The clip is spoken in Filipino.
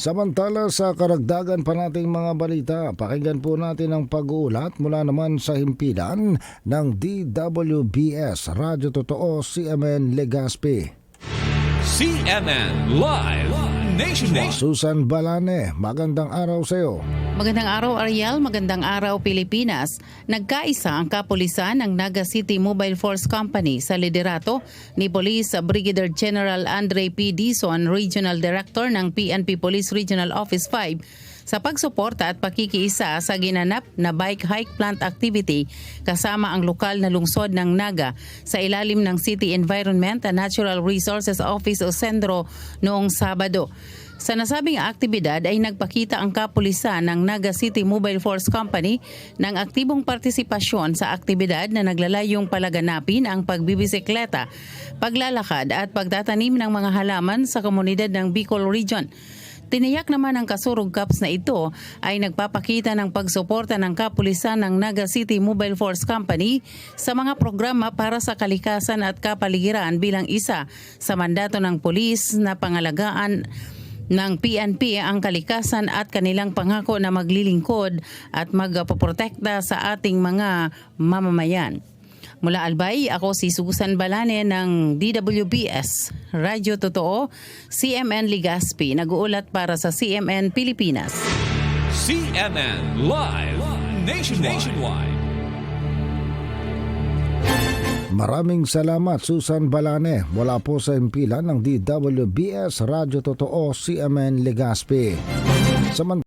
Samantala sa karagdagan pa nating mga balita, pakinggan po natin ang pag-uulat mula naman sa himpilan ng DWBS Radyo Totoo CMN Legaspi. CNN Live Nationwide. Susan Balane, magandang araw sa iyo. Magandang araw Ariel, magandang araw Pilipinas. Nagkaisa ang kapulisan ng Naga City Mobile Force Company sa liderato ni Police Brigadier General Andre P. Dizon, Regional Director ng PNP Police Regional Office 5 sa pagsuporta at pakikiisa sa ginanap na bike hike plant activity kasama ang lokal na lungsod ng Naga sa ilalim ng City Environment and Natural Resources Office o Sendro noong Sabado. Sa nasabing aktibidad ay nagpakita ang kapulisan ng Naga City Mobile Force Company ng aktibong partisipasyon sa aktibidad na naglalayong palaganapin ang pagbibisikleta, paglalakad at pagtatanim ng mga halaman sa komunidad ng Bicol Region. Tiniyak naman ang kasurog cups na ito ay nagpapakita ng pagsuporta ng kapulisan ng Naga City Mobile Force Company sa mga programa para sa kalikasan at kapaligiran bilang isa sa mandato ng pulis na pangalagaan ng PNP ang kalikasan at kanilang pangako na maglilingkod at magpoprotekta sa ating mga mamamayan. Mula Albay, ako si Susan Balane ng DWBS, Radyo Totoo, CMN Ligaspi, nag-uulat para sa CMN Pilipinas. CNN Live Nationwide. Maraming salamat Susan Balane mula po sa himpilan ng DWBS Radyo Totoo CMN Legaspi. Samantala